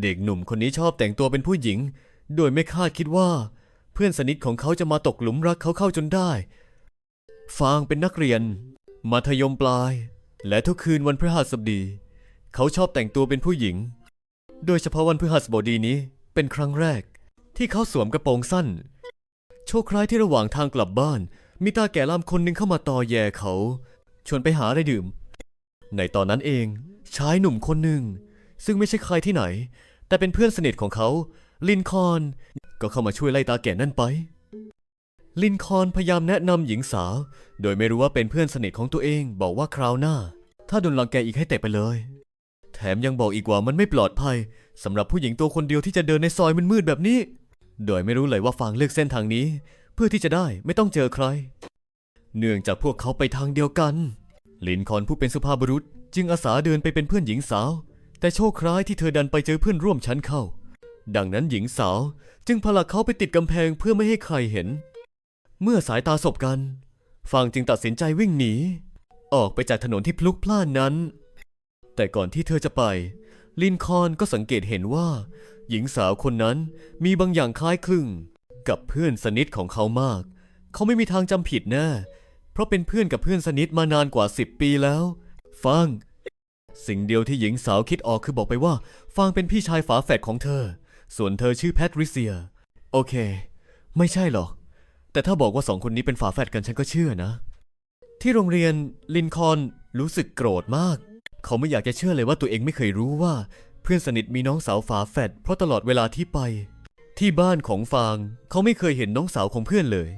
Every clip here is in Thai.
เด็กหนุ่มคนนี้ชอบแต่งตัวเป็นผู้หญิง โดยไม่คาดคิดว่า เพื่อนสนิทของเขาจะมาตกหลุมรักเขาเข้าจนได้ ฟางเป็นนักเรียน มัธยมปลาย และทุกคืนวันพฤหัสบดี เขาชอบแต่งตัวเป็นผู้หญิง โดยเฉพาะวันพฤหัสบดีนี้เป็นครั้งแรก ที่เขาสวมกระโปรงสั้น โชคร้ายที่ระหว่างทางกลับบ้าน มีตาแก่ล่ำคนหนึ่งเข้ามาตอแย่เขา ชวนไปหาอะไรดื่ม ในตอนนั้นเองชายหนุ่มคนหนึ่ง ซึ่งไม่ใช่ใครที่ไหน แต่เป็นเพื่อนสนิทของเขา ลินคอน ก็เข้ามาช่วยไล่ตาแก่นั่นไป ลินคอนพยายามแนะนำหญิงสาว โดยไม่รู้ว่าเป็นเพื่อนสนิทของตัวเองบอกว่าคราวหน้า ถ้าโดนรังแกอีกให้เตะไปเลย แถมยังบอกอีกว่ามันไม่ปลอดภัยสำหรับผู้หญิงตัวคนเดียวที่จะเดินในซอยมืดๆแบบนี้ โดยไม่รู้เลยว่าฟางเลือกเส้นทางนี้ เพื่อที่จะได้ไม่ต้องเจอใคร เนื่องจากพวกเขาไปทางเดียวกัน ลินคอนผู้เป็นสุภาพบุรุษ จึงอาสาเดินไปเป็นเพื่อนหญิงสาว แต่โชคร้ายที่เธอดันไปเจอเพื่อนร่วมชั้นเข้า ดังนั้นหญิงสาวจึงผลักเขาไปติดกำแพงเพื่อไม่ให้ใครเห็น เมื่อสายตาสบกันฟางจึงตัดสินใจวิ่งหนี ออกไปจากถนนที่พลุกพล่านนั้น แต่ก่อนที่เธอจะไป ลินคอนก็สังเกตเห็นว่า หญิงสาวคนนั้นมีบางอย่างคล้ายคลึง กับเพื่อนสนิทของเขามาก เขาไม่มีทางจำผิดแน่เพราะเป็นเพื่อนกับเพื่อนสนิทมานานกว่า10ปีแล้วฟาง สิ่งเดียวที่หญิงสาวคิดออกคือบอกไปว่า ฟางเป็นพี่ชายฝาแฝดของเธอ ส่วนเธอชื่อแพทริเซีย โอเค ไม่ใช่หรอก แต่ถ้าบอกว่าสองคนนี้เป็นฝาแฝดกันฉันก็เชื่อนะ ที่โรงเรียนลินคอนรู้สึกโกรธมาก เขาไม่อยากจะเชื่อเลยว่าตัวเองไม่เคยรู้ว่า เพื่อนสนิทมีน้องสาวฝาแฝดเพราะตลอดเวลาที่ไป ที่บ้านของฟางเขาไม่เคยเห็นน้องสาวของเพื่อนเลย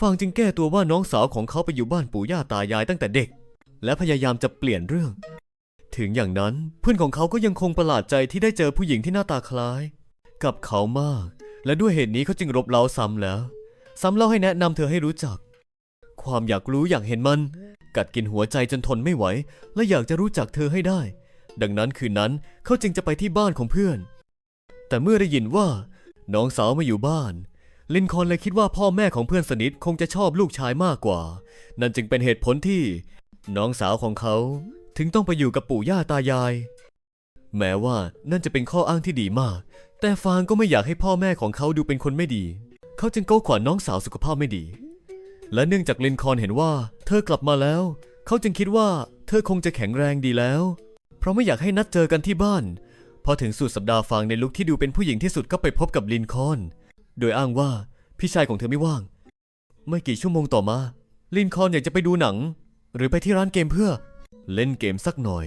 ฟางจึงแก้ตัวว่าน้องสาวของเขาไปอยู่บ้านปู่ย่าตายายตั้งแต่เด็ก และพยายามจะเปลี่ยนเรื่อง ถึงอย่างนั้นเพื่อนของเขาก็ยังคงประหลาดใจที่ได้เจอผู้หญิงที่หน้าตาคล้าย กับเขามาก และด้วยเหตุนี้เขาจึงรบเร้าซ้ำแล้ว ซ้ำเล่าให้แนะนำเธอให้รู้จัก ความอยากรู้อยากเห็นมัน กัดกินหัวใจจนทนไม่ไหว และอยากจะรู้จักเธอให้ได้ ดังนั้นคืนนั้นเขาจึงจะไปที่บ้านของเพื่อน แต่เมื่อได้ยินว่า น้องสาวมาอยู่บ้านลินคอนเลยคิดว่าพ่อแม่ของเพื่อนสนิทคงจะชอบลูกชายมากกว่า นั่นจึงเป็นเหตุผลที่ น้องสาวของเขา ถึงต้องไปอยู่กับปู่ย่าตายาย แม้ว่านั่นจะเป็นข้ออ้างที่ดีมาก แต่ฟางก็ไม่อยากให้พ่อแม่ของเขาดูเป็นคนไม่ดี เขาจึงโก้ขวานน้องสาวสุขภาพไม่ดี และเนื่องจากลินคอนเห็นว่า เธอกลับมาแล้ว เขาจึงคิดว่า เธอคงจะแข็งแรงดีแล้ว เพราะไม่อยากให้นัดเจอกันที่บ้าน พอถึงสุดสัปดาห์ฟางในลุคที่ดูเป็นผู้หญิงที่สุดก็ไปพบกับลินคอน โดยอ้างว่าพี่ชายของเธอไม่ว่าง ไม่กี่ชั่วโมงต่อมา ลินคอนอยากจะไปดูหนัง หรือไปที่ร้านเกมเพื่อ เล่นเกมสักหน่อย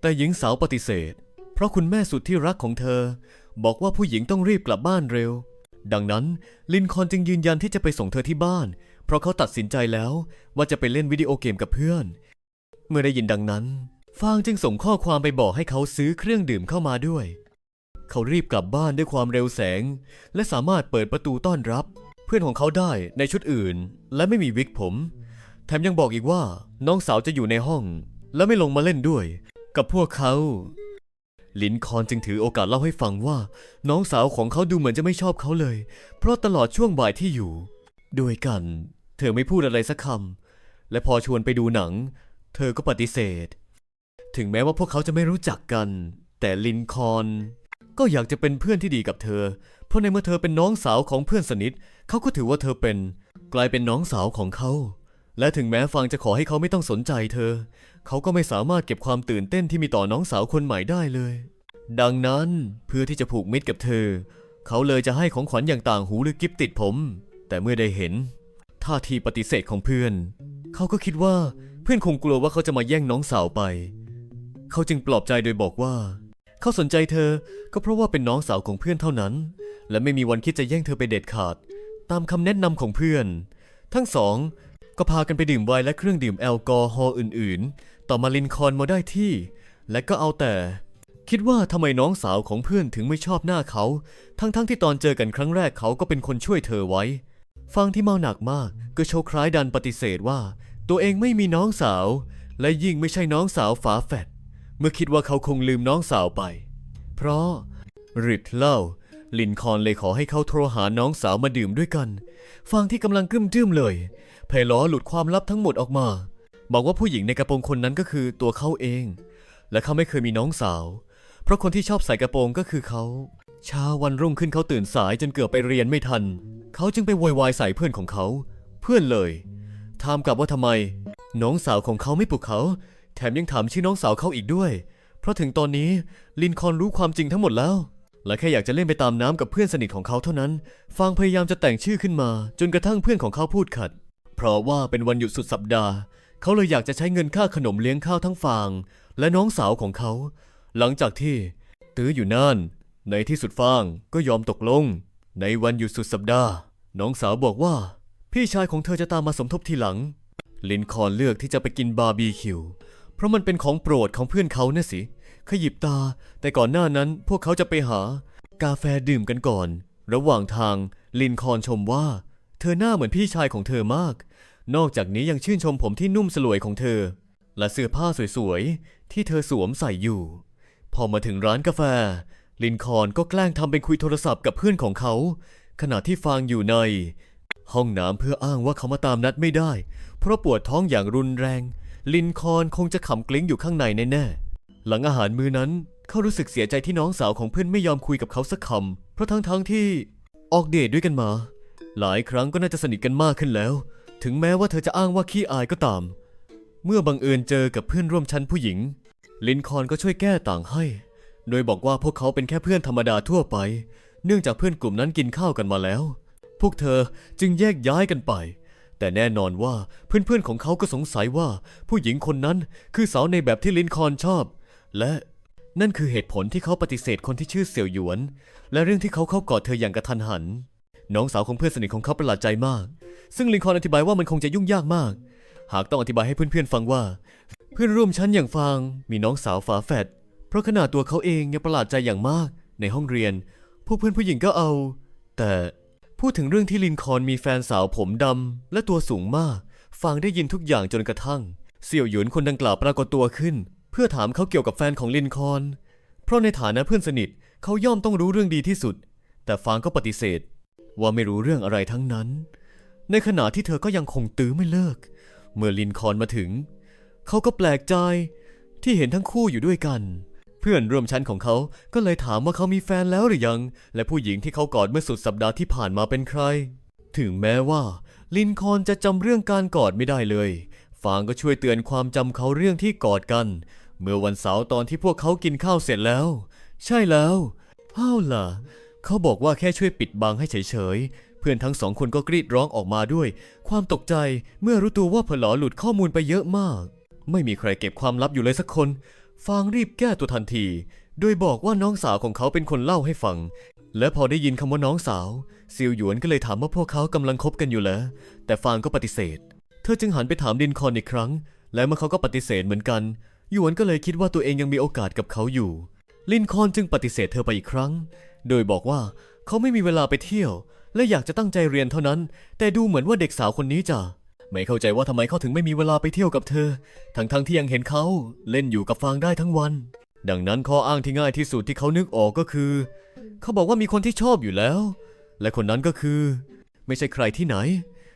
แต่หญิงสาวปฏิเสธ เพราะคุณแม่สุดที่รักของเธอ บอกว่าผู้หญิงต้องรีบกลับบ้านเร็ว ดังนั้นลินคอนจึงยืนยันที่จะไปส่งเธอที่บ้าน เพราะเขาตัดสินใจแล้วว่าจะไปเล่นวิดีโอเกมกับเพื่อน เมื่อได้ยินดังนั้น ฟางจึงส่งข้อความไปบอกให้เขาซื้อเครื่องดื่มเข้ามาด้วย เขารีบกลับบ้านด้วยความเร็วแสง และสามารถเปิดประตูต้อนรับ เพื่อนของเขาได้ในชุดอื่น และไม่มีวิกผม แถมยังบอกอีกว่าน้องสาวจะอยู่ในห้อง และไม่ลงมาเล่นด้วย กับพวกเขาลินคอนจึงถือโอกาสเล่าให้ฟังว่า น้องสาวของเขาดูเหมือนจะไม่ชอบเขาเลย เพราะตลอดช่วงบ่ายที่อยู่ ด้วยกัน เธอไม่พูดอะไรสักคำและพอชวนไปดูหนัง เธอก็ปฏิเสธ ถึงแม้ว่าพวกเขาจะไม่รู้จักกัน แต่ลินคอนก็อยากจะเป็นเพื่อนที่ดีกับเธอ เพราะในเมื่อเธอเป็นน้องสาวของเพื่อนสนิท เขาก็ถือว่าเธอเป็น กลายเป็นน้องสาวของเขา และถึงแม้ฟังจะขอให้เขาไม่ต้องสนใจเธอ เขาก็ไม่สามารถเก็บความตื่นเต้นที่มีต่อน้องสาวคนใหม่ได้เลย ดังนั้นเพื่อที่จะผูกมิตรกับเธอ เขาเลยจะให้ของขวัญอย่างต่างหูหรือกิฟติดผม แต่เมื่อได้เห็นท่าทีปฏิเสธของเพื่อน เขาก็คิดว่าเพื่อนคงกลัวว่าเขาจะมาแย่งน้องสาวไป เขาจึงปลอบใจโดยบอกว่า เขาสนใจเธอก็เพราะว่าเป็นน้องสาวของเพื่อนเท่านั้น และไม่มีวันคิดจะแย่งเธอไปเด็ดขาด ตามคำแนะนำของเพื่อน ทั้งสอง ก็พากันไปดื่มไวน์และเครื่องดื่มแอลกอฮอล์อื่นๆ ต่อมาลินคอนมาได้ที่ และก็เอาแต่ คิดว่าทำไมน้องสาวของเพื่อนถึงไม่ชอบหน้าเขา ทั้งๆทที่ตอนเจอกันครั้งแรกเขาก็เป็นคนช่วยเธอไว้ ฟังที่เมาหนักมากก็โชคล้ายดันปฏิเสธว่า ตัวเองไม่มีน้องสาว และยิ่งไม่ใช่น้องสาวฝาแฝดเมื่อคิดว่าเขาคงลืมน้องสาวไป เพราะริดเล่าลินคอนเลยขอให้เขาโทรหาน้องสาวมาดื่มด้วยกัน ฟังที่กำลังกึ้มจื้มเลย ไพล้อหลุดความลับทั้งหมดออกมา บอกว่าผู้หญิงในกระโปรงคนนั้นก็คือตัวเขาเอง และเขาไม่เคยมีน้องสาว เพราะคนที่ชอบใส่กระโปรงก็คือเขาเช้าวันรุ่งขึ้นเขาตื่นสายจนเกือบไปเรียนไม่ทัน เขาจึงไปโวยวายใส่เพื่อนของเขา เพื่อนเลยถามกลับว่าทำไม น้องสาวของเขาไม่ปลุกเขา แถมยังถามชื่อน้องสาวเขาอีกด้วย เพราะถึงตอนนี้ลินคอนรู้ความจริงทั้งหมดแล้ว และแค่อยากจะเล่นไปตามน้ำกับเพื่อนสนิทของเขาเท่านั้น ฟางพยายามจะแต่งชื่อขึ้นมา จนกระทั่งเพื่อนของเขาพูดขัด เพราะว่าเป็นวันหยุดสุดสัปดาห์ เขาเลยอยากจะใช้เงินค่าขนมเลี้ยงข้าวทั้งฟาง และน้องสาวของเขา หลังจากที่ ตื้ออยู่นานในที่สุดฟางก็ยอมตกลง ในวันหยุดสุดสัปดาห์ น้องสาวบอกว่า พี่ชายของเธอจะตามมาสมทบทีหลัง ลินคอนเลือกที่จะไปกินบาร์บีคิวเพราะมันเป็นของโปรดของเพื่อนเขาน่ะสิ ขยิบตา แต่ก่อนหน้านั้นพวกเขาจะไปหากาแฟดื่มกันก่อน ระหว่างทางลินคอนชมว่า เธอหน้าเหมือนพี่ชายของเธอมาก นอกจากนี้ยังชื่นชมผมที่นุ่มสลวยของเธอ และเสื้อผ้าสวยๆ ที่เธอสวมใส่อยู่ พอมาถึงร้านกาแฟ ลินคอนก็แกล้งทำเป็นคุยโทรศัพท์กับเพื่อนของเขา ขณะที่ฟางอยู่ใน ห้องน้ำเพื่ออ้างว่าเขามาตามนัดไม่ได้ เพราะปวดท้องอย่างรุนแรง ลินคอนคงจะขำกลิ้งอยู่ข้างในแน่ๆหลังอาหารมื้อนั้นเขารู้สึกเสียใจที่น้องสาวของเพื่อนไม่ยอมคุยกับเขาสักคำเพราะทั้งๆที่ออกเดทด้วยกันมา หลายครั้งก็น่าจะสนิทกันมากขึ้นแล้ว ถึงแม้ว่าเธอจะอ้างว่าขี้อายก็ตาม เมื่อบังเอิญเจอกับเพื่อนร่วมชั้นผู้หญิง ลินคอนก็ช่วยแก้ต่างให้ โดยบอกว่าพวกเขาเป็นแค่เพื่อนธรรมดาทั่วไป เนื่องจากเพื่อนกลุ่มนั้นกินข้าวกันมาแล้ว พวกเธอจึงแยกย้ายกันไป แต่แน่นอนว่าเพื่อนๆของเขาก็สงสัยว่าผู้หญิงคนนั้นคือสาวในแบบที่ลินคอนชอบ และนั่นคือเหตุผลที่เขาปฏิเสธคนที่ชื่อเสี่ยวหยวน และเรื่องที่เขาเข้ากอดเธออย่างกระทันหัน น้องสาวของเพื่อนสนิทของเขาประหลาดใจมาก ซึ่งลินคอนอธิบายว่ามันคงจะยุ่งยากมาก หากต้องอธิบายให้เพื่อนๆฟังว่า เพื่อนร่วมชั้นอย่างฟางมีน้องสาวฝาแฝดเพราะขนาดตัวเขาเองยังประหลาดใจอย่างมาก ในห้องเรียน พวกเพื่อนผู้หญิงก็เอา แต่พูดถึงเรื่องที่ลินคอนมีแฟนสาวผมดำและตัวสูงมาก ฟางได้ยินทุกอย่างจนกระทั่งเสี่ยวหยวนคนดังกล่าวปรากฏตัวขึ้น เพื่อถามเขาเกี่ยวกับแฟนของลินคอน เพราะในฐานะเพื่อนสนิทเขาย่อมต้องรู้เรื่องดีที่สุด แต่ฟางก็ปฏิเสธ ว่าไม่รู้เรื่องอะไรทั้งนั้น ในขณะที่เธอก็ยังคงตื้อไม่เลิก เมื่อลินคอนมาถึง เขาก็แปลกใจที่เห็นทั้งคู่อยู่ด้วยกัน เพื่อนร่วมชั้นของเขาก็เลยถามว่าเขามีแฟนแล้วหรือยัง และผู้หญิงที่เขากอดเมื่อสุดสัปดาห์ที่ผ่านมาเป็นใคร ถึงแม้ว่า ลินคอนจะจำเรื่องการกอดไม่ได้เลยฟางก็ช่วยเตือนความจำเขาเรื่องที่กอดกัน เมื่อวันเสาร์ตอนที่พวกเขากินข้าวเสร็จแล้ว ใช่แล้วเอ้าล่ะ เขาบอกว่าแค่ช่วยปิดบังให้เฉยๆ เพื่อนทั้งสองคนก็กรีดร้องออกมาด้วย ความตกใจเมื่อรู้ตัวว่าเผลอหลุดข้อมูลไปเยอะมาก ไม่มีใครเก็บความลับอยู่เลยสักคน ฟางรีบแก้ตัวทันที โดยบอกว่าน้องสาวของเขาเป็นคนเล่าให้ฟัง และพอได้ยินคำว่าน้องสาวซิวหยวนก็เลยถามว่าพวกเขากำลังคบกันอยู่แล้วแต่ฟางก็ปฏิเสธ เธอจึงหันไปถามดินคอนอีกครั้ง และเมื่อเขาก็ปฏิเสธเหมือนกันหยวนก็เลยคิดว่าตัวเองยังมีโอกาสกับเขาอยู่ ลินคอนจึงปฏิเสธเธอไปอีกครั้ง โดยบอกว่าเขาไม่มีเวลาไปเที่ยว และอยากจะตั้งใจเรียนเท่านั้น แต่ดูเหมือนว่าเด็กสาวคนนี้จะไม่เข้าใจว่าทำไมเขาถึงไม่มีเวลาไปเที่ยวกับเธอ ทั้งๆทที่ยังเห็นเขาเล่นอยู่กับฟางได้ทั้งวัน ดังนั้นข้ออ้างที่ง่ายที่สุดที่เขานึกออกก็คือ เขาบอกว่ามีคนที่ชอบอยู่แล้ว และคนนั้นก็คือ ไม่ใช่ใครที่ไหน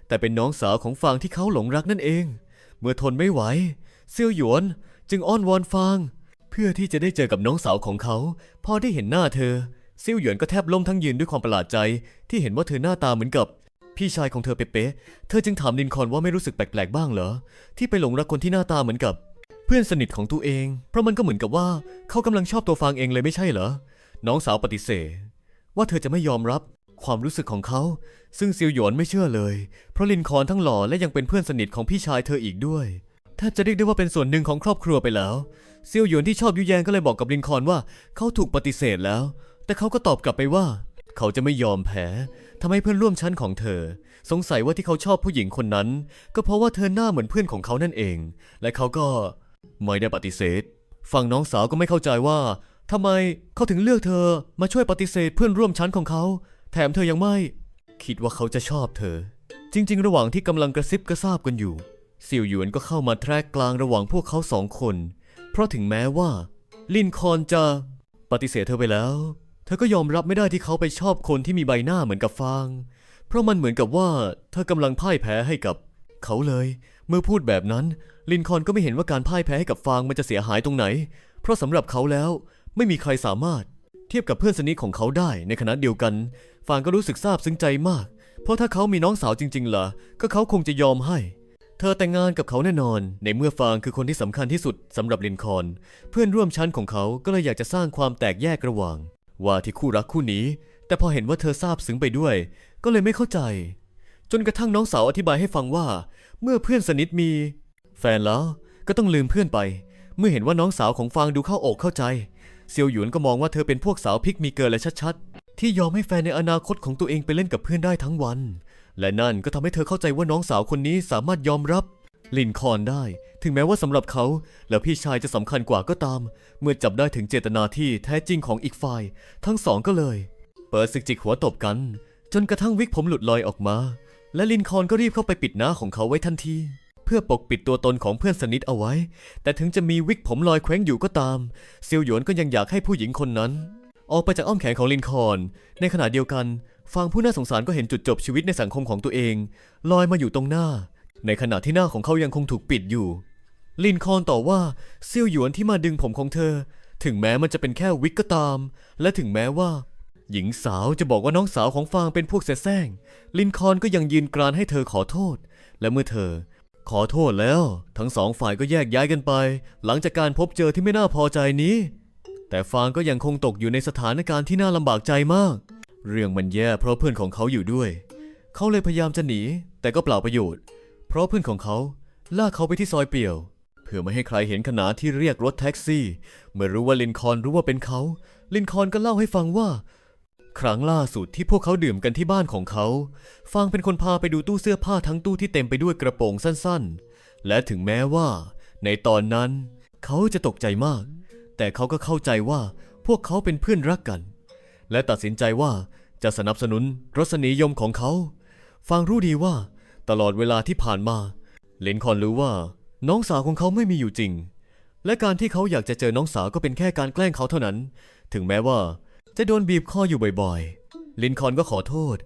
แต่เป็นน้องสาวของฟางที่เขาหลงรักนั่นเอง เมื่อทนไม่ไหวเซี่ยวหยวนจึงอ้อนวอนฟาง เพื่อที่จะได้เจอกับน้องสาวของเขา พอได้เห็นหน้าเธอ ซียวหยวนก็แทบล้มทั้งยืนด้วยความประหลาดใจ ที่เห็นว่าเธอหน้าตาเหมือนกับ พี่ชายของเธอเป๊ะๆเธอจึงถามลินคอนว่าไม่รู้สึกแปลกๆบ้างเหรอ ที่ไปหลงรักคนที่หน้าตาเหมือนกับ เพื่อนสนิทของตัวเอง เพราะมันก็เหมือนกับว่าเขากำลังชอบตัวฟางเองเลยไม่ใช่เหรอ น้องสาวปฏิเสธ ว่าเธอจะไม่ยอมรับความรู้สึกของเขา ซึ่งซิวหยวนไม่เชื่อเลย เพราะลินคอนทั้งหล่อและยังเป็นเพื่อนสนิทของพี่ชายเธออีกด้วยแทบจะเรียกได้ว่าเป็นส่วนหนึ่งของครอบครัวไปแล้วซิวหยวนที่ชอบยุแยงก็เลยบอกกับลินคอนว่าเขาถูกปฏิเสธแล้ว แต่เขาก็ตอบกลับไปว่า เขาจะไม่ยอมแพ้ทำให้เพื่อนร่วมชั้นของเธอ สงสัยว่าที่เขาชอบผู้หญิงคนนั้น ก็เพราะว่าเธอหน้าเหมือนเพื่อนของเขานั่นเอง และเขาก็ไม่ได้ปฏิเสธฝั่งน้องสาวก็ไม่เข้าใจว่าทำไมเขาถึงเลือกเธอมาช่วยปฏิเสธเพื่อนร่วมชั้นของเขา แถมเธอยังไม่ คิดว่าเขาจะชอบเธอ จริง ๆ ระหว่างที่กำลังกระซิบกระซาบกันอยู่ซิวหยวนก็เข้ามาแทรกกลางระหว่างพวกเขาสองคน เพราะถึงแม้ว่า ลินคอนจะปฏิเสธเธอไปแล้ว เธอก็ยอมรับไม่ได้ที่เขาไปชอบคนที่มีใบหน้าเหมือนกับฟาง เพราะมันเหมือนกับว่าเธอกำลังพ่ายแพ้ให้กับ เขาเลย เมื่อพูดแบบนั้น ลินคอนก็ไม่เห็นว่าการพ่ายแพ้ให้กับฟางมันจะเสียหายตรงไหน เพราะสำหรับเขาแล้วไม่มีใครสามารถเทียบกับเพื่อนสนิทของเขาได้ในขณะเดียวกัน ฟางก็รู้สึกซาบซึ้งใจมาก เพราะถ้าเขามีน้องสาวจริงๆเหรอก็เขาคงจะยอมให้ เธอแต่งงานกับเขาแน่นอน ในเมื่อฟางคือคนที่สำคัญที่สุดสำหรับลินคอน เพื่อนร่วมชั้นของเขาก็เลยอยากจะสร้างความแตกแยกระหว่าง ว่าที่คู่รักคู่นี้ แต่พอเห็นว่าเธอซาบซึ้งไปด้วย ก็เลยไม่เข้าใจ จนกระทั่งน้องสาวอธิบายให้ฟังว่า เมื่อเพื่อนสนิทมี แฟนแล้วก็ต้องลืมเพื่อนไป เมื่อเห็นว่าน้องสาวของฟางดูเข้าอกเข้าใจ เซียวหยวนก็มองว่าเธอเป็นพวกสาวพิกมีเกินและชัดๆ ที่ยอมให้แฟนในอนาคตของตัวเองไปเล่นกับเพื่อนได้ทั้งวัน และนั่นก็ทำให้เธอเข้าใจว่าน้องสาวคนนี้สามารถยอมรับ ลินคอนได้ ถึงแม้ว่าสำหรับเขา แล้วพี่ชายจะสำคัญกว่าก็ตาม เมื่อจับได้ถึงเจตนาที่แท้จริงของอีกฝ่าย ทั้งสองก็เลย เปิดศึกจิกหัวตบกัน จนกระทั่งวิกผมหลุดลอยออกมา และลินคอนก็รีบเข้าไปปิดหน้าของเขาไว้ทันที เพื่อปกปิดตัวตนของเพื่อนสนิทเอาไว้ แต่ถึงจะมีวิกผมลอยแขวงอยู่ก็ตามเซียวหยวนก็ยังอยากให้ผู้หญิงคนนั้น ออกไปจากอ้อมแขนของลินคอน ในขณะเดียวกันฟางผู้น่าสงสารก็เห็นจุดจบชีวิตในสังคมของตัวเอง ลอยมาอยู่ตรงหน้า ในขณะที่หน้าของเขายังคงถูกปิดอยู่ ลินคอนต่อว่าเซี่ยวหยวนที่มาดึงผมของเธอ ถึงแม้มันจะเป็นแค่วิกก็ตาม และถึงแม้ว่า หญิงสาวจะบอกว่าน้องสาวของฟางเป็นพวกเสแสร้ง ลินคอนก็ยังยืนกรานให้เธอขอโทษ และเมื่อเธอ ขอโทษแล้ว ทั้งสองฝ่ายก็แยกย้ายกันไป หลังจากการพบเจอที่ไม่น่าพอใจนี้ แต่ฟางก็ยังคงตกอยู่ในสถานการณ์ที่น่าลำบากใจมาก เรื่องมันแย่เพราะเพื่อนของเขาอยู่ด้วย เขาเลยพยายามจะหนี แต่ก็เปล่าประโยชน์ เพราะเพื่อนของเขาลากเขาไปที่ซอยเปี่ยว เพื่อไม่ให้ใครเห็นขณะที่เรียกรถแท็กซี่ เมื่อรู้ว่าลินคอนรู้ว่าเป็นเขา ลินคอนก็เล่าให้ฟังว่า ครั้งล่าสุดที่พวกเขาดื่มกันที่บ้านของเขา ฟางเป็นคนพาไปดูตู้เสื้อผ้าทั้งตู้ที่เต็มไปด้วยกระโปรงสั้นๆ และถึงแม้ว่า ในตอนนั้น เขาจะตกใจมาก แต่เขาก็เข้าใจว่าพวกเขาเป็นเพื่อนรักกัน และตัดสินใจว่าจะสนับสนุนรสนิยมของเขาฟางรู้ดีว่า ตลอดเวลาที่ผ่านมา เลนคอนรู้ว่าน้องสาวของเขาไม่มีอยู่จริง และการที่เขาอยากจะเจอน้องสาวก็เป็นแค่การแกล้งเขาเท่านั้น ถึงแม้ว่าจะโดนบีบคออยู่บ่อยๆลินคอนก็ขอโทษ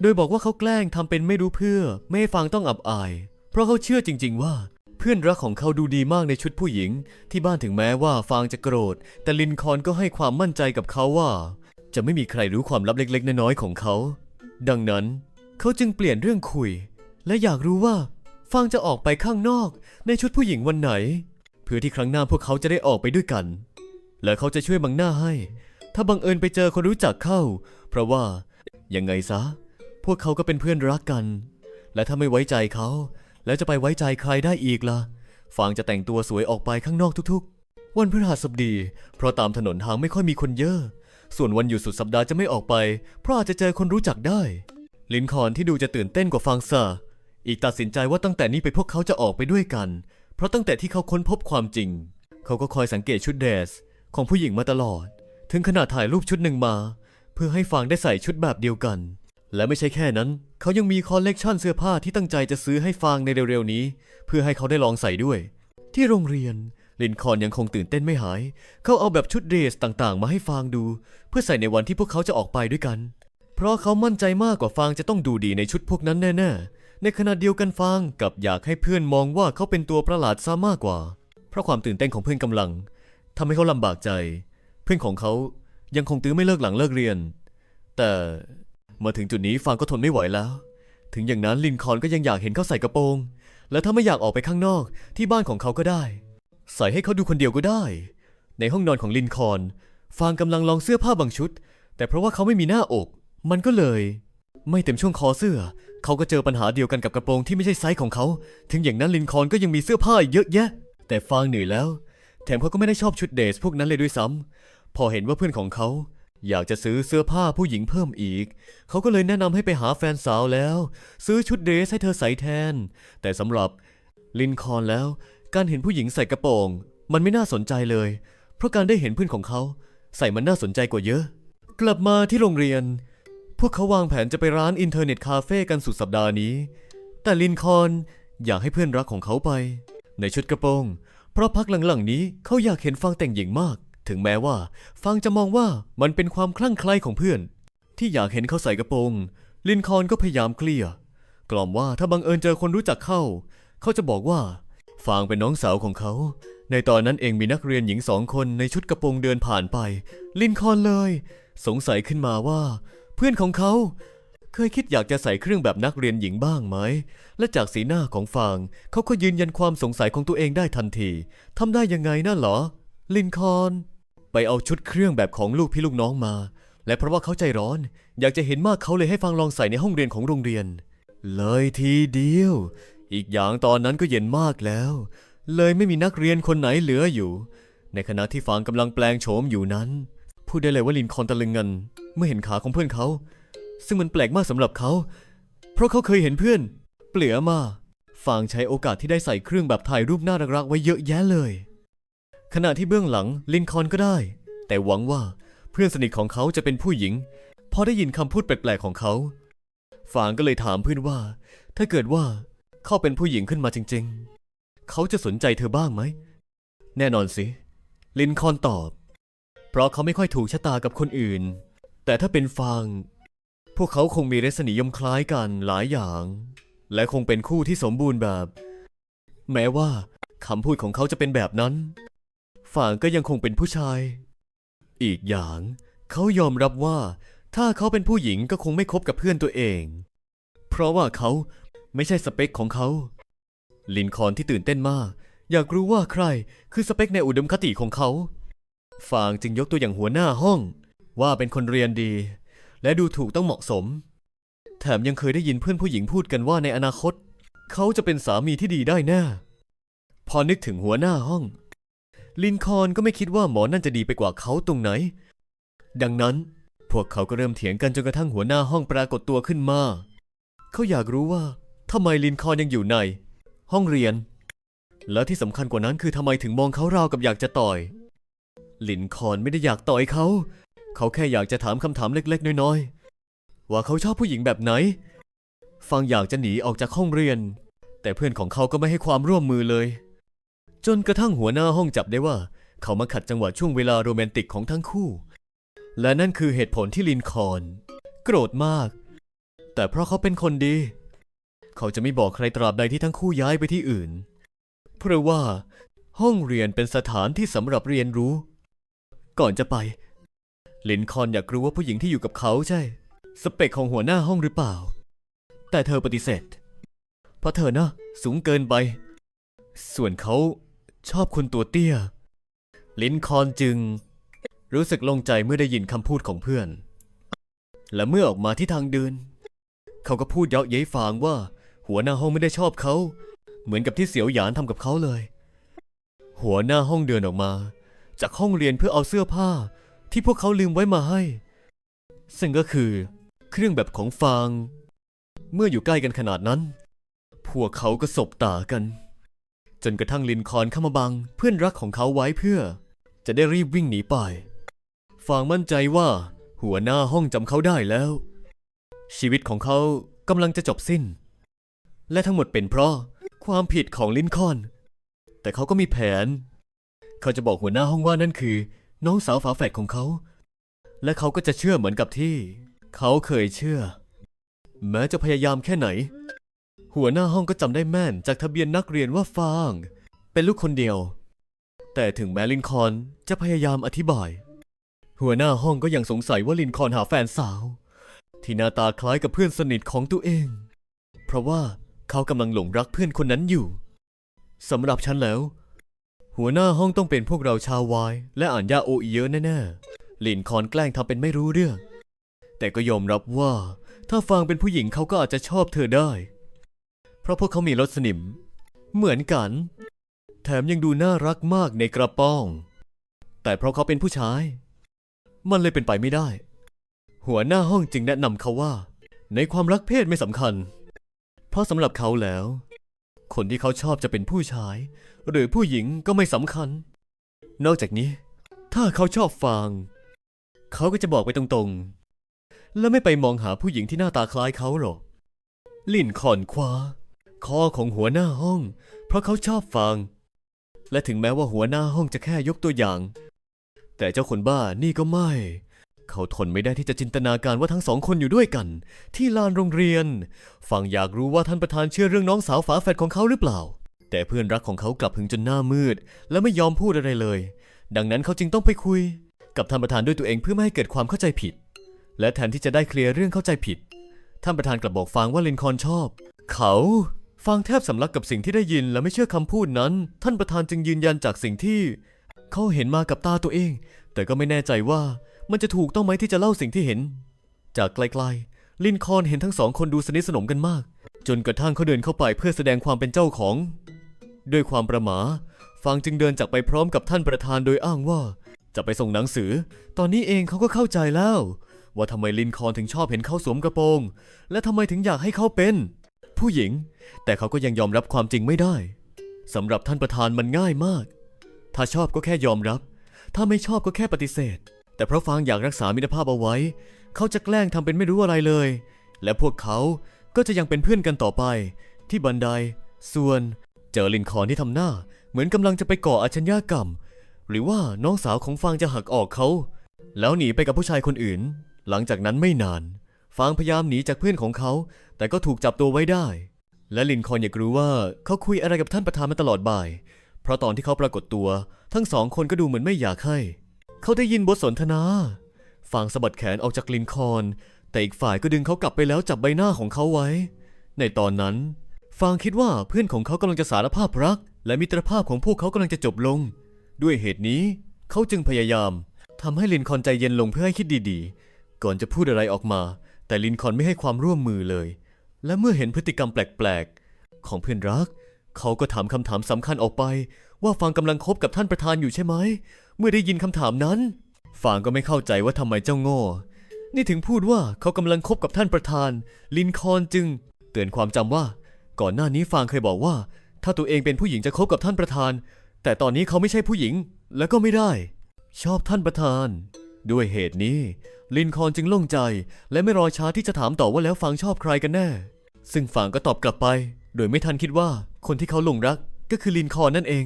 โดยบอกว่าเขาแกล้งทำเป็นไม่รู้เพื่อ ไม่ให้ฟังต้องอับอาย เพราะเขาเชื่อจริง ๆ ว่าเพื่อนรักของเขาดูดีมากในชุดผู้หญิง ที่บ้านถึงแม้ว่าฟางจะโกรธ แต่ลินคอนก็ให้ความมั่นใจกับเขาว่า จะไม่มีใครรู้ความลับเล็กๆ น้อยๆของเขา ดังนั้น เขาจึงเปลี่ยนเรื่องคุย และอยากรู้ว่าฟางจะออกไปข้างนอกในชุดผู้หญิงวันไหน เพื่อที่ครั้งหน้าพวกเขาจะได้ออกไปด้วยกัน และเขาจะช่วยบังหน้าให้ ถ้าบังเอิญไปเจอคนรู้จักเข้า เพราะว่ายังไงซะ พวกเขาก็เป็นเพื่อนรักกัน และถ้าไม่ไว้ใจเขา แล้วจะไปไว้ใจใครได้อีกล่ะฟางจะแต่งตัวสวยออกไปข้างนอกทุกๆ วันพฤหัสบดี เพราะตามถนนทางไม่ค่อยมีคนเยอะ ส่วนวันหยุดสุดสัปดาห์จะไม่ออกไป เพราะอาจจะเจอคนรู้จักได้ ลินคอนที่ดูจะตื่นเต้นกว่าฟางซะ อีกตัดสินใจว่าตั้งแต่นี้ไปพวกเขาจะออกไปด้วยกัน เพราะตั้งแต่ที่เขาค้นพบความจริง เขาก็คอยสังเกตชุดเดรสของผู้หญิงมาตลอด ถึงขนาดถ่ายรูปชุดหนึ่งมา เพื่อให้ฟางได้ใส่ชุดแบบเดียวกัน และไม่ใช่แค่นั้น เขายังมีคอลเลกชันเสื้อผ้าที่ตั้งใจจะซื้อให้ฟางในเร็วๆนี้ เพื่อให้เขาได้ลองใส่ด้วย ที่โรงเรียนลินคอนยังคงตื่นเต้นไม่หาย เขาเอาแบบชุดเดรสต่างๆ มาให้ฟางดู เพื่อใส่ในวันที่พวกเขาจะออกไปด้วยกัน เพราะเขามั่นใจมากกว่าฟางจะต้องดูดีในชุดพวกนั้นแน่ๆ ในขณะเดียวกันฟางกับอยากให้เพื่อนมองว่าเขาเป็นตัวประหลาดซะมากกว่า เพราะความตื่นเต้นของเพื่อนกำลังทำให้เขาลำบากใจ เพื่อนของเขายังคงตื้อไม่เลิกหลังเลิกเรียน แต่มาถึงจุดนี้ฟางก็ทนไม่ไหวแล้ว ถึงอย่างนั้นลินคอนก็ยังอยากเห็นเขาใส่กระโปรง และถ้าไม่อยากออกไปข้างนอกที่บ้านของเขาก็ได้ ใส่ให้เขาดูคนเดียวก็ได้ ในห้องนอนของลินคอนฟางกำลังลองเสื้อผ้าบางชุด แต่เพราะว่าเขาไม่มีหน้าอก มันก็เลย ไม่เต็มช่วงคอเสื้อ เขาก็เจอปัญหาเดียวกันกับกระโปรงที่ไม่ใช่ไซส์ของเขา ถึงอย่างนั้นลินคอนก็ยังมีเสื้อผ้าเยอะแยะ แต่ฟางเหนื่อยแล้ว แถมเขาก็ไม่ได้ชอบชุดเดรสพวกนั้นเลยด้วยซ้ำพอเห็นว่าเพื่อนของเขา อยากจะซื้อเสื้อผ้าผู้หญิงเพิ่มอีก เขาก็เลยแนะนำให้ไปหาแฟนสาวแล้ว ซื้อชุดเดรสให้เธอใส่แทน แต่สำหรับลินคอนแล้ว การเห็นผู้หญิงใส่กระโปรง มันไม่น่าสนใจเลย เพราะการได้เห็นเพื่อนของเขา ใส่มันน่าสนใจกว่าเยอะ กลับมาที่โรงเรียน พวกเขาวางแผนจะไปร้านอินเทอร์เน็ตคาเฟ่กันสุดสัปดาห์นี้ แต่ลินคอนอยากให้เพื่อนรักของเขาไป ในชุดกระโปรง เพราะพักหลังๆนี้เขาอยากเห็นฟางแต่งหญิงมาก ถึงแม้ว่าฟางจะมองว่ามันเป็นความคลั่งไคล้ของเพื่อน ที่อยากเห็นเขาใส่กระโปรง ลินคอนก็พยายามเกลี้ยกล่อมว่าถ้าบังเอิญเจอคนรู้จักเข้า เขาจะบอกว่าฟางเป็นน้องสาวของเขา ในตอนนั้นเองมีนักเรียนหญิงสองคนในชุดกระโปรงเดินผ่านไป ลินคอนเลย สงสัยขึ้นมาว่า เพื่อนของเขา เคยคิดอยากจะใส่เครื่องแบบนักเรียนหญิงบ้างไหม และจากสีหน้าของฟาง เขาก็ยืนยันความสงสัยของตัวเองได้ทันทีทำได้ยังไงน่ะเหรอ ลินคอนไปเอาชุดเครื่องแบบของลูกพี่ลูกน้องมา และเพราะว่าเขาใจร้อน อยากจะเห็นมากเขาเลยให้ฟางลองใส่ในห้องเรียนของโรงเรียน เลยทีเดียว อีกอย่างตอนนั้นก็เย็นมากแล้ว เลยไม่มีนักเรียนคนไหนเหลืออยู่ ในขณะที่ฟางกำลังแปลงโฉมอยู่นั้น พูดได้เลยว่าลินคอนตะลึงเงินเมื่อเห็นขาของเพื่อนเขา ซึ่งมันแปลกมากสำหรับเขา เพราะเขาเคยเห็นเพื่อน เปลือมาฟางใช้โอกาสที่ได้ใส่เครื่องแบบถ่ายรูปน่ารักๆไว้เยอะแยะเลย ขณะที่เบื้องหลังลินคอนก็ได้ แต่หวังว่าเพื่อนสนิทของเขาจะเป็นผู้หญิง พอได้ยินคำพูดแปลกๆของเขา ฟางก็เลยถามเพื่อนว่า ถ้าเกิดว่าเขาเป็นผู้หญิงขึ้นมาจริง ๆ เขาจะสนใจเธอบ้างไหม แน่นอนสิ ลินคอนตอบ เพราะเขาไม่ค่อยถูกชะตากับคนอื่น แต่ถ้าเป็นฟางพวกเขาคงมีรสนิยมคล้ายกันหลายอย่าง และคงเป็นคู่ที่สมบูรณ์แบบ แม้ว่าคำพูดของเขาจะเป็นแบบนั้นฟางก็ยังคงเป็นผู้ชาย อีกอย่างเขายอมรับว่า ถ้าเขาเป็นผู้หญิงก็คงไม่คบกับเพื่อนตัวเอง เพราะว่าเขาไม่ใช่สเปคของเขา ลินคอนที่ตื่นเต้นมาก อยากรู้ว่าใครคือสเปคในอุดมคติของเขา ฟางจึงยกตัวอย่างหัวหน้าห้อง ว่าเป็นคนเรียนดี และดูถูกต้องเหมาะสม แถมยังเคยได้ยินเพื่อนผู้หญิงพูดกันว่าในอนาคต เขาจะเป็นสามีที่ดีได้แน่พอนึกถึงหัวหน้าห้อง ลินคอนก็ไม่คิดว่าหมอนั่นจะดีไปกว่าเขาตรงไหน ดังนั้น พวกเขาก็เริ่มเถียงกันจนกระทั่งหัวหน้าห้องปรากฏตัวขึ้นมาเขาอยากรู้ว่าทำไมลินคอนยังอยู่ใน ห้องเรียน และที่สำคัญกว่านั้นคือทำไมถึงมองเขาราวกับอยากจะต่อย ลินคอนไม่ได้อยากต่อยเขา เขาแค่อยากจะถามคำถามเล็ก ๆ น้อยๆ ว่าเขาชอบผู้หญิงแบบไหน ฟังอยากจะหนีออกจากห้องเรียน แต่เพื่อนของเขาก็ไม่ให้ความร่วมมือเลย จนกระทั่งหัวหน้าห้องจับได้ว่า เขามาขัดจังหวะช่วงเวลาโรแมนติกของทั้งคู่ และนั่นคือเหตุผลที่ลินคอนโกรธมาก แต่เพราะเขาเป็นคนดี เขาจะไม่บอกใครตราบใดที่ทั้งคู่ย้ายไปที่อื่น เพราะว่าห้องเรียนเป็นสถานที่สำหรับเรียนรู้ ก่อนจะไปลินคอนอยากรู้ว่าผู้หญิงที่อยู่กับเขาใช่ สเปคของหัวหน้าห้องหรือเปล่า แต่เธอปฏิเสธ เพราะเธอนะสูงเกินไป ส่วนเขาชอบคนตัวเตี้ย ลินคอนจึง รู้สึกโลงใจเมื่อได้ยินคำพูดของเพื่อน และเมื่อออกมาที่ทางเดิน เขาก็พูดเยาะเย้ยฟางว่า หัวหน้าห้องไม่ได้ชอบเขา เหมือนกับที่เสียวหยานทำกับเขาเลย หัวหน้าห้องเดินออกมา จากห้องเรียนเพื่อเอาเสื้อผ้าที่พวกเขาลืมไว้มาให้ ซึ่งก็คือเครื่องแบบของฟาง เมื่ออยู่ใกล้กันขนาดนั้น พวกเขาก็สบตากัน จนกระทั่งลินคอนเข้ามาบังเพื่อนรักของเขาไว้เพื่อ จะได้รีบวิ่งหนีไป ฟางมั่นใจว่าหัวหน้าห้องจำเขาได้แล้ว ชีวิตของเขากำลังจะจบสิ้น และทั้งหมดเป็นเพราะความผิดของลินคอน แต่เขาก็มีแผน เขาจะบอกหัวหน้าห้องว่านั่นคือ น้องสาวฝาแฝดของเขา และเขาก็จะเชื่อเหมือนกับที่ เขาเคยเชื่อ แม้จะพยายามแค่ไหน หัวหน้าห้องก็จำได้แม่นจากทะเบียนนักเรียนว่าฟาง เป็นลูกคนเดียว แต่ถึงแม้ลินคอนจะพยายามอธิบาย หัวหน้าห้องก็ยังสงสัยว่าลินคอนหาแฟนสาว ที่หน้าตาคล้ายกับเพื่อนสนิทของตัวเอง เพราะว่าเขากำลังหลงรักเพื่อนคนนั้นอยู่สำหรับฉันแล้ว หัวหน้าห้องต้องเป็นพวกเราชาววาย และอ่านยาโออีเยอะแน่ๆลินคอนแกล้งทำเป็นไม่รู้เรื่อง แต่ก็ยอมรับว่า ถ้าฟางเป็นผู้หญิงเขาก็อาจจะชอบเธอได้ เพราะพวกเขามีรสนิม เหมือนกัน แถมยังดูน่ารักมากในกระป๋อง แต่เพราะเขาเป็นผู้ชาย มันเลยเป็นไปไม่ได้ หัวหน้าห้องจึงแนะนำเขาว่า ในความรักเพศไม่สำคัญ เพราะสำหรับเขาแล้ว คนที่เขาชอบจะเป็นผู้ชาย หรือผู้หญิงก็ไม่สำคัญ นอกจากนี้ ถ้าเขาชอบฟาง เขาก็จะบอกไปตรงๆ และไม่ไปมองหาผู้หญิงที่หน้าตาคล้ายเขาหรอก ลินคอนคว้าคอของหัวหน้าห้อง เพราะเขาชอบฟังและถึงแม้ว่าหัวหน้าห้องจะแค่ยกตัวอย่าง แต่เจ้าคนบ้านี่ก็ไม่ เขาทนไม่ได้ที่จะจินตนาการว่าทั้งสองคนอยู่ด้วยกัน ที่ลานโรงเรียน ฟังอยากรู้ว่าท่านประธานเชื่อเรื่องน้องสาวฝาแฝดของเขาหรือเปล่า แต่เพื่อนรักของเขากลับหึงจนหน้ามืด และไม่ยอมพูดอะไรเลย ดังนั้นเขาจึงต้องไปคุย กับท่านประธานด้วยตัวเองเพื่อไม่ให้เกิดความเข้าใจผิด และแทนที่จะได้เคลียร์เรื่องเข้าใจผิด ท่านประธานกลับบอกฟางว่าลินคอนชอบ เขาฟางแทบสำลักกับสิ่งที่ได้ยินและไม่เชื่อคำพูดนั้น ท่านประธานจึงยืนยันจากสิ่งที่ เขาเห็นมากับตาตัวเอง แต่ก็ไม่แน่ใจว่ามันจะถูกต้องไหมที่จะเล่าสิ่งที่เห็น จากไกลๆ ลินคอนเห็นทั้งสองคนดูสนิทสนมกันมาก จนกระทั่งเขาเดินเข้าไปเพื่อแสดงความเป็นเจ้าของ ด้วยความประหมาฟางจึงเดินจากไปพร้อมกับท่านประธานโดยอ้างว่า จะไปส่งหนังสือ ตอนนี้เองเขาก็เข้าใจแล้ว ว่าทำไมลินคอนถึงชอบเห็นเขาสวมกระโปรง และทำไมถึงอยากให้เขาเป็น ผู้หญิง แต่เขาก็ยังยอมรับความจริงไม่ได้สำหรับท่านประธานมันง่ายมาก ถ้าชอบก็แค่ยอมรับ ถ้าไม่ชอบก็แค่ปฏิเสธ แต่เพราะฟางอยากรักษามิตรภาพเอาไว้ เขาจะแกล้งทำเป็นไม่รู้อะไรเลย และพวกเขาก็จะยังเป็นเพื่อนกันต่อไป ที่บันได ส่วน เจอลินคอนที่ทำหน้า เหมือนกำลังจะไปก่ออาชญากรรม หรือว่าน้องสาวของฟางจะหักออกเขา แล้วหนีไปกับผู้ชายคนอื่น หลังจากนั้นไม่นาน ฟางพยายามหนีจากเพื่อนของเขา แต่ก็ถูกจับตัวไว้ได้ และลินคอนอยากรู้ว่าเขาคุยอะไรกับท่านประธานมาตลอดบ่าย เพราะตอนที่เขาปรากฏตัว ทั้งสองคนก็ดูเหมือนไม่อยากให้ เขาได้ยินบทสนทนาฟางสะบัดแขนออกจากลินคอน แต่อีกฝ่ายก็ดึงเขากลับไปแล้วจับใบหน้าของเขาไว้ ในตอนนั้น ฟางคิดว่าเพื่อนของเขากำลังจะสารภาพรัก และมิตรภาพของพวกเขากำลังจะจบลง ด้วยเหตุนี้เขาจึงพยายามทำให้ลินคอนใจเย็นลงเพื่อให้คิดดีๆ ก่อนจะพูดอะไรออกมา แต่ลินคอนไม่ให้ความร่วมมือเลย และเมื่อเห็นพฤติกรรมแปลกๆ ของเพื่อนรัก เขาก็ถามคำถามสำคัญออกไป ว่าฟางกำลังคบกับท่านประธานอยู่ใช่ไหม เมื่อได้ยินคำถามนั้น ฟางก็ไม่เข้าใจว่าทำไมเจ้าโง่ นี่ถึงพูดว่าเขากำลังคบกับท่านประธาน ลินคอนจึง เตือนความจำว่า ก่อนหน้านี้ฟางเคยบอกว่า ถ้าตัวเองเป็นผู้หญิงจะคบกับท่านประธาน แต่ตอนนี้เขาไม่ใช่ผู้หญิง และก็ไม่ได้ ชอบท่านประธาน ด้วยเหตุนี้ ลินคอนจึงโล่งใจ และไม่รอช้าที่จะถามต่อว่าแล้วฟางชอบใครกันแน่ ซึ่งฟางก็ตอบกลับไป โดยไม่ทันคิดว่าคนที่เขาหลงรักก็คือลินคอนนั่นเอง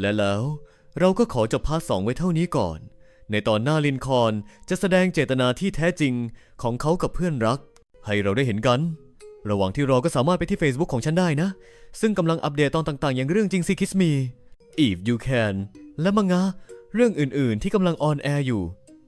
และแล้วเราก็ขอจบพาร์ทสองไว้เท่านี้ก่อน ในตอนหน้าลินคอนจะแสดงเจตนาที่แท้จริงของเขากับเพื่อนรัก ให้เราได้เห็นกัน ระหว่างที่รอก็สามารถไปที่ Facebook ของฉันได้นะ ซึ่งกำลังอัปเดตตอนต่างๆ อย่างเรื่องจริงสิคิสมี If You Can และมังงะเรื่องอื่นๆ ที่กำลังออนแอร์อยู่